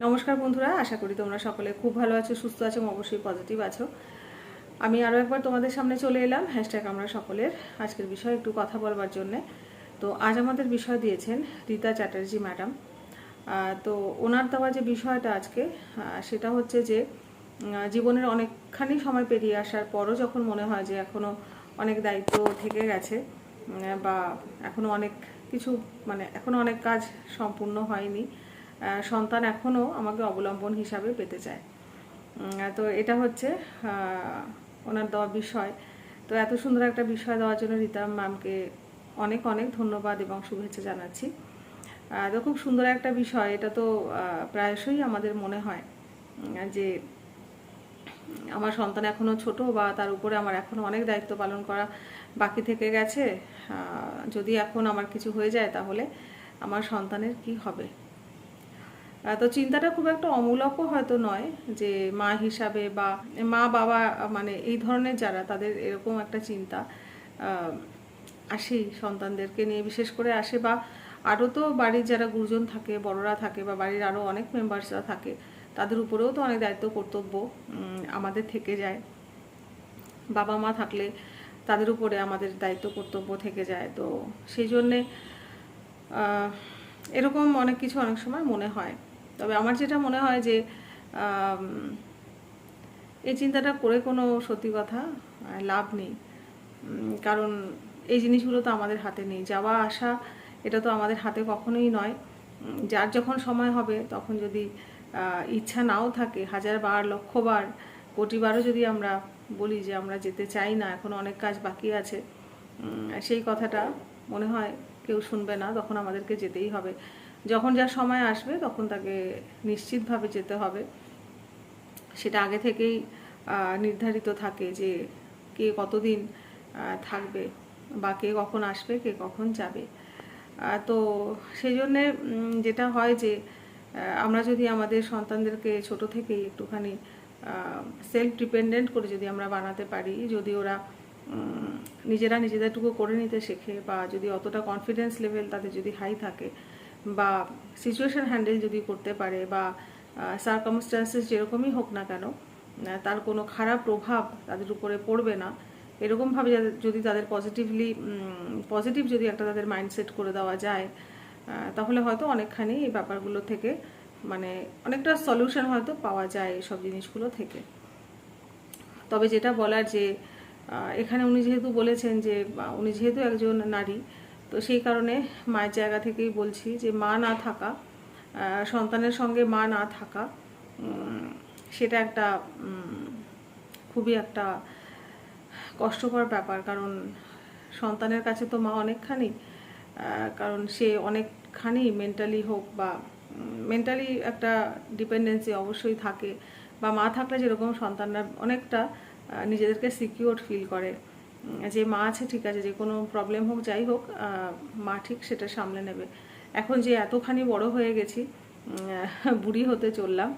নমস্কার বন্ধুরা, আশা করি তোমরা সকলে খুব ভালো আছো, সুস্থ আছো অবশ্যই পজিটিভ আছো। আমি আরও একবার তোমাদের সামনে চলে এলাম হ্যাশট্যাগ আমরা সকলের। আজকের বিষয়ে একটু কথা বলবার জন্যে। তো আজ আমাদের বিষয় দিয়েছেন রীতা চ্যাটার্জি ম্যাডাম। তো ওনার দেওয়া যে বিষয়টা আজকে সেটা হচ্ছে যে জীবনের অনেকখানি সময় পেরিয়ে আসার পরও যখন মনে হয় যে এখনও অনেক দায়িত্ব থেকে গেছে বা এখনও অনেক কিছু মানে এখনও অনেক কাজ সম্পূর্ণ হয়নি সন্তান এখনও আমাকে অবলম্বন হিসাবে পেতে চায়। তো এটা হচ্ছে ওনার দেওয়া বিষয়। তো এত সুন্দর একটা বিষয় দেওয়ার জন্য রীতা ম্যামকে অনেক অনেক ধন্যবাদ এবং শুভেচ্ছা জানাচ্ছি। তো খুব সুন্দর একটা বিষয়, এটা তো প্রায়শই আমাদের মনে হয় যে আমার সন্তান এখনও ছোট বা তার উপরে আমার এখনও অনেক দায়িত্ব পালন করা বাকি থেকে গেছে যদি এখন আমার কিছু হয়ে যায় তাহলে আমার সন্তানের কি হবে? তো চিন্তাটা খুব একটা অমূলকও হয়তো নয় যে মা হিসাবে বা মা বাবা মানে এই ধরনের যারা, তাদের এরকম একটা চিন্তা আসেই সন্তানদেরকে নিয়ে, বিশেষ করে আসে বা আরও তো বাড়ির যারা গুরুজন থাকে, বড়রা থাকে বা বাড়ির আরও অনেক মেম্বার্সরা থাকে, তাদের উপরেও তো অনেক দায়িত্ব, কর্তব্য আমাদের থেকে যায়। বাবা মা থাকলে তাদের উপরে আমাদের দায়িত্ব, কর্তব্য থেকে যায়। তো সেই জন্যে এরকম অনেক কিছু অনেক সময় মনে হয়। তবে আমার যেটা মনে হয় যে এই চিন্তাটা করে কোনো সত্যি কথা লাভ নেই। কারণ এই জিনিসগুলো তো আমাদের হাতে নেই। যাওয়া, আসা, এটা তো আমাদের হাতে কখনোই নয়। যার যখন সময় হবে, তখন যদি ইচ্ছা নাও থাকে হাজার বার লক্ষ বার কোটি যদি আমরা বলি যে আমরা যেতে চাই না, এখন অনেক কাজ বাকি আছে সেই কথাটা মনে হয় কেউ শুনবে না, তখন আমাদেরকে যেতেই হবে। যখন যা সময় আসবে তখন তাকে নিশ্চিতভাবে যেতে হবে। সেটা আগে থেকেই নির্ধারিত থাকে যে কে কতদিন থাকবে বা কে কখন আসবে, কে কখন যাবে। তো সেই জন্যে যেটা হয় যে আমরা যদি আমাদের সন্তানদেরকে ছোট থেকেই একটুখানি সেলফ ডিপেন্ডেন্ট করে যদি আমরা বানাতে পারি, যদি ওরা নিজেরা নিজেদেরটুকু করে নিতে শেখে বা যদি অতটা কনফিডেন্স লেভেল তাদের যদি হাই থাকে বা সিচুয়েশন হ্যান্ডেল যদি করতে পারে বা সার্কামস্টান্সেস যেরকমই হোক না কেন তার কোনো খারাপ প্রভাব তাদের উপরে পড়বে না। এরকমভাবে যদি তাদের পজিটিভলি পজিটিভ যদি একটা তাদের মাইন্ডসেট করে দেওয়া যায় তাহলে হয়তো অনেকখানি এই ব্যাপারগুলো থেকে মানে অনেকটা সলিউশন হয়তো পাওয়া যায় এইসব জিনিসগুলো থেকে। তবে যেটা বলার যে এখানে উনি যেহেতু বলেছেন যে উনি যেহেতু একজন নারী তো সেই কারণে মায়ের জায়গা থেকেই বলছি যে মা না থাকা সন্তানের সঙ্গে মা না থাকা সেটা একটা খুবই একটা কষ্টকর ব্যাপার। কারণ সন্তানের কাছে তো মা অনেকখানি কারণ সে অনেকখানি মেন্টালি হোক বা মেন্টালি একটা ডিপেন্ডেন্সি অবশ্যই থাকে। বা মা থাকলে যেরকম সন্তানরা অনেকটা নিজেদেরকে সিকিউর ফিল করে। যে মা আছে, ঠিক আছে, যে কোনো প্রবলেম হোক, যাই হোক মা ঠিক সেটা সামলে নেবে। এখন যে এতখানি বড় হয়ে গেছি বুড়ি হতে চললাম,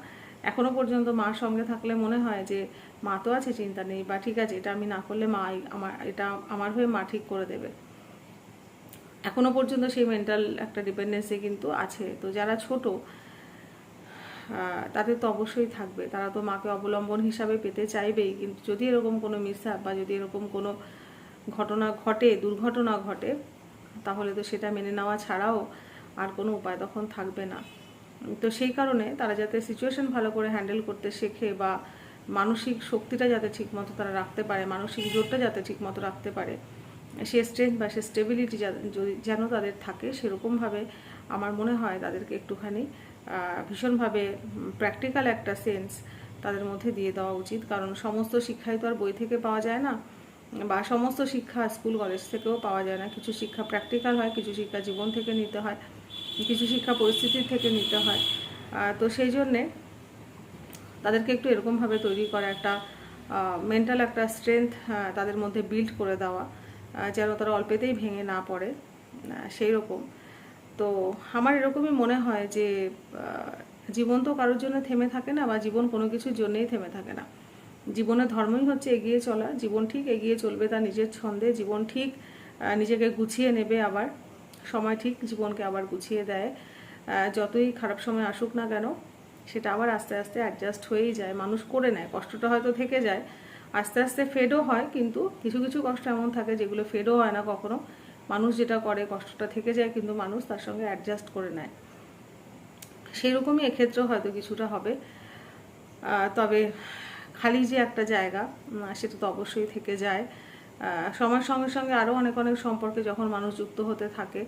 এখনও পর্যন্ত মার সঙ্গে থাকলে মনে হয় যে মা তো আছে, চিন্তা নেই, বা ঠিক আছে, এটা আমি না করলে মা আমার, এটা আমার হয়ে মা ঠিক করে দেবে। এখনও পর্যন্ত সেই মেন্টাল একটা ডিপেন্ডেন্সি কিন্তু আছে। তো যারা ছোট আহ, তাদের তো অবশ্যই থাকবে। তারা তো মাকে অবলম্বন হিসাবে পেতে চাইবেই। কিন্তু যদি এরকম কোনো মিসহ্যাপ বা যদি এরকম কোনো ঘটনা ঘটে দুর্ঘটনা ঘটে তাহলে তো সেটা মেনে নেওয়া ছাড়াও আর কোনো উপায় তখন থাকবে না। তো সেই কারণে তারা যাতে সিচুয়েশন ভালো করে হ্যান্ডেল করতে শেখে বা মানসিক শক্তিটা যাতে ঠিকমতো তারা রাখতে পারে মানসিক জোরটা যাতে ঠিকমতো রাখতে পারে সে স্ট্রেংথ বা সে স্টেবিলিটি যেন তাদের থাকে সেরকমভাবে আমার মনে হয় তাদেরকে একটুখানি ভীষণভাবে প্র্যাকটিক্যাল একটা সেন্স তাদের মধ্যে দিয়ে দেওয়া উচিত। কারণ সমস্ত শিক্ষাই তো আর বই থেকে পাওয়া যায় না, বা সমস্ত শিক্ষা স্কুল কলেজ থেকেও পাওয়া যায় না। কিছু শিক্ষা প্র্যাকটিক্যাল হয়, কিছু শিক্ষা জীবন থেকে নিতে হয়, কিছু শিক্ষা পরিস্থিতির থেকে নিতে হয়। তো সেই জন্যে তাদেরকে একটু এরকমভাবে তৈরি করা একটা মেন্টাল একটা স্ট্রেংথ তাদের মধ্যে বিল্ড করে দেওয়া যেন তারা অল্পেতেই ভেঙে না পড়ে। সেই রকম তো আমার এরকমই মনে হয় যে জীবন তো কারোর জন্য থেমে থাকে না বা জীবন কোনো কিছুর জন্যই থেমে থাকে না। জীবনের ধর্মই হচ্ছে এগিয়ে চলা, জীবন ঠিক এগিয়ে চলবে তার নিজের ছন্দে, জীবন ঠিক নিজেকে গুছিয়ে নেবে আবার, সময় ঠিক জীবনকে আবার গুছিয়ে দেয়। যতই খারাপ সময় আসুক না কেন, সেটা আবার আস্তে আস্তে অ্যাডজাস্ট হয়েই যায়, মানুষ করে নেয়, কষ্টটা হয়তো থেকে যায়। আস্তে আস্তে ফেডও হয়, কিন্তু কিছু কিছু কষ্ট এমন থাকে যেগুলো ফেডও হয় না কখনো। মানুষ যেটা করে, কষ্টটা থেকে যায়, কিন্তু মানুষ তার সঙ্গে অ্যাডজাস্ট করে নেয়। সেই রকমই এক্ষেত্রেও হয়তো কিছুটা হবে। তবে খালি যে একটা জায়গা সেটা তো অবশ্যই থেকে যায়। সময়ের সঙ্গে সঙ্গে আরও অনেক অনেক সম্পর্কে যখন মানুষ যুক্ত হতে থাকে,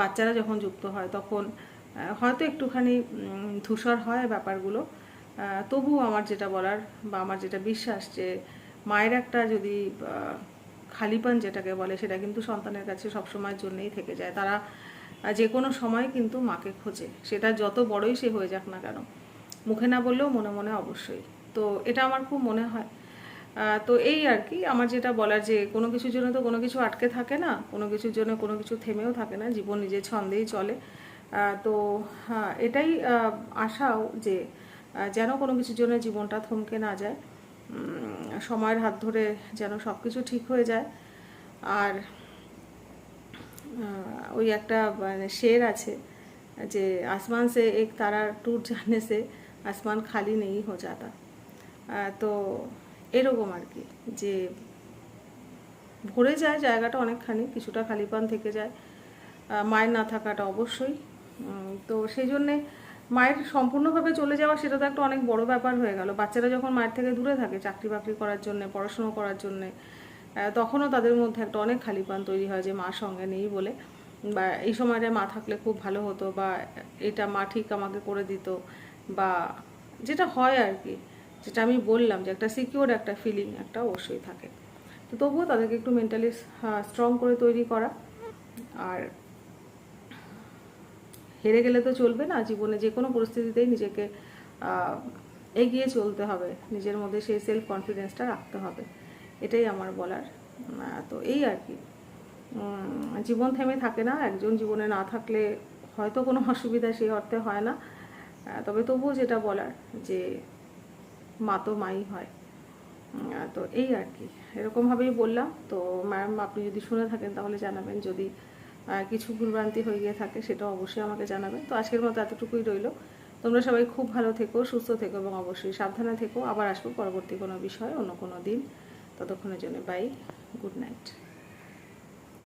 বাচ্চারা যখন যুক্ত হয়, তখন হয়তো একটুখানি ধূসর হয় ব্যাপারগুলো। তবুও আমার যেটা বলার বা আমার যেটা বিশ্বাস যে, মায়ের একটা যদি খালিপান যেটাকে বলে, সেটা কিন্তু সন্তানের কাছে সবসময়ের জন্যই থেকে যায়। তারা যে কোনো সময় কিন্তু মাকে খোঁজে। সেটা যত বড়ই সে হয়ে যাক না কেন, মুখে না বললেও মনে মনে অবশ্যই। তো এটা আমার খুব মনে হয়। তো এই আর কি, আমার যেটা বলার যে কোনো কিছুর জন্য তো কোনো কিছু আটকে থাকে না, কোনো কিছুর জন্য কোনো কিছু থেমেও থাকে না, জীবন নিজের ছন্দেই চলে। তো হ্যাঁ এটাই আশাও যে যেন কোনো কিছুর জন্য জীবনটা থমকে না যায়। সময়ের হাত ধরে যেন সব কিছু ঠিক হয়ে যায়। আর ওই একটা মানে শের আছে যে আসমান সে এক তারা টুট জানে সে আসমান খালি নেই হো যাতা। তো এরকম আর কি যে ভরে যায় জায়গাটা অনেকখানি, কিছুটা খালিপান থেকে যায়। মায়ের না থাকাটা অবশ্যই। তো সেই জন্যে মায়ের সম্পূর্ণভাবে চলে যাওয়া সেটা তো একটা অনেক বড় ব্যাপার হয়ে গেল। বাচ্চারা যখন মায়ের থেকে দূরে থাকে চাকরি বাকরি করার জন্য, পড়াশুনো করার জন্যে তখনও তাদের মধ্যে একটা অনেক খালিপান তৈরি হয় যে মা সঙ্গে নেই বলে। বা এই সময়টায় মা থাকলে খুব ভালো হতো বা এটা মা ঠিক আমাকে করে দিত বা যেটা হয় আর কি। যেটা আমি বললাম যে একটা সিকিওর একটা ফিলিং একটা অবশ্যই থাকে। তো তবুও তাদেরকে একটু মেন্টালি স্ট্রং করে তৈরি করা। আর হেরে গেলে তো চলবে না, জীবনে যে কোনো পরিস্থিতিতেই নিজেকে এগিয়ে চলতে হবে। নিজের মধ্যে সেই সেলফ কনফিডেন্সটা রাখতে হবে। এটাই আমার বলার। তো এই আর কি। জীবন থেমে থাকে না, একজন জীবনে না থাকলে হয়তো কোনো অসুবিধা সেই অর্থে হয় না। তবে তবুও যেটা বলার যে, মা তো মাই হয়। তো এই আর কি। এরকমভাবেই বললাম। তো ম্যাম আপনি যদি শুনে থাকেন তাহলে জানাবেন। যদি কিছু ভুলভ্রান্তি হয়ে গিয়ে থাকে সেটা অবশ্যই আমাকে জানাবেন তো আজকের মতো এতটুকুই রইল। তোমরা সবাই খুব ভালো থেকো, সুস্থ থেকো এবং অবশ্যই সাবধানে থেকো। আবার আসব পরবর্তী কোনো বিষয় অন্য কোনো দিন। ততক্ষণের জন্য বাই গুড নাইট